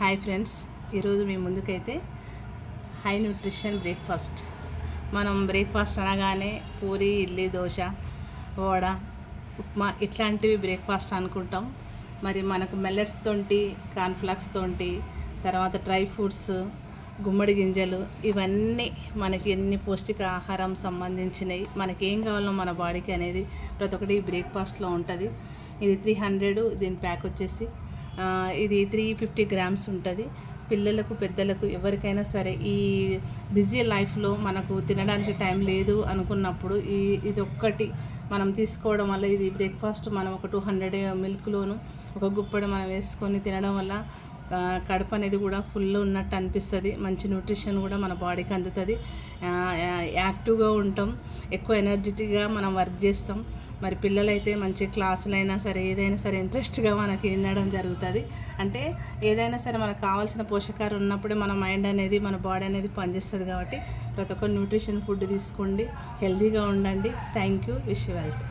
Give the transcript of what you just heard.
Hi friends ఈరోజు మీ ముందుకైతే హై న్యూట్రిషన్ బ్రేక్ఫాస్ట్ మనం బ్రేక్ఫాస్ట్ అనగానే పూరి ఇడ్లీ దోశ వడ ఉప్మా ఇట్లాంటివి బ్రేక్ఫాస్ట్ అనుకుంటాం. మరి మనకు మెల్లెట్స్ తోటి కార్న్ఫ్లాక్స్ తోటి తర్వాత డ్రై ఫ్రూట్స్ గుమ్మడి గింజలు ఇవన్నీ మనకి ఎన్ని పౌష్టిక ఆహారం సంబంధించినవి మనకి ఏం కావాలో మన బాడీకి అనేది ప్రతి ఒక్కటి బ్రేక్ఫాస్ట్లో ఉంటుంది. ఇది త్రీ హండ్రెడ్ దీని ప్యాక్ వచ్చేసి ఇది త్రీ ఫిఫ్టీ గ్రామ్స్ ఉంటుంది. పిల్లలకు పెద్దలకు ఎవరికైనా సరే ఈ బిజీ లైఫ్లో మనకు తినడానికి టైం లేదు అనుకున్నప్పుడు ఈ ఇది ఒక్కటి మనం తీసుకోవడం వల్ల ఇది బ్రేక్ఫాస్ట్ మనం ఒక టూ హండ్రెడ్ మిల్క్లోను ఒక గుప్పడి మనం వేసుకొని తినడం వల్ల కడుపు అనేది కూడా ఫుల్ ఉన్నట్టు అనిపిస్తుంది. మంచి న్యూట్రిషన్ కూడా మన బాడీకి అందుతుంది. యాక్టివ్గా ఉంటాం. ఎక్కువ ఎనర్జెటిక్గా మనం వర్క్ చేస్తాం. మరి పిల్లలైతే మంచి క్లాసులైనా సరే ఏదైనా సరే ఇంట్రెస్ట్గా మనకి వినడం జరుగుతుంది. అంటే ఏదైనా సరే మనకు కావాల్సిన పోషకాలు ఉన్నప్పుడే మన మైండ్ అనేది మన బాడీ అనేది పనిచేస్తుంది కాబట్టి ప్రతి ఒక్క న్యూట్రిషన్ ఫుడ్ తీసుకోండి. హెల్తీగా ఉండండి. Thank you wish wealth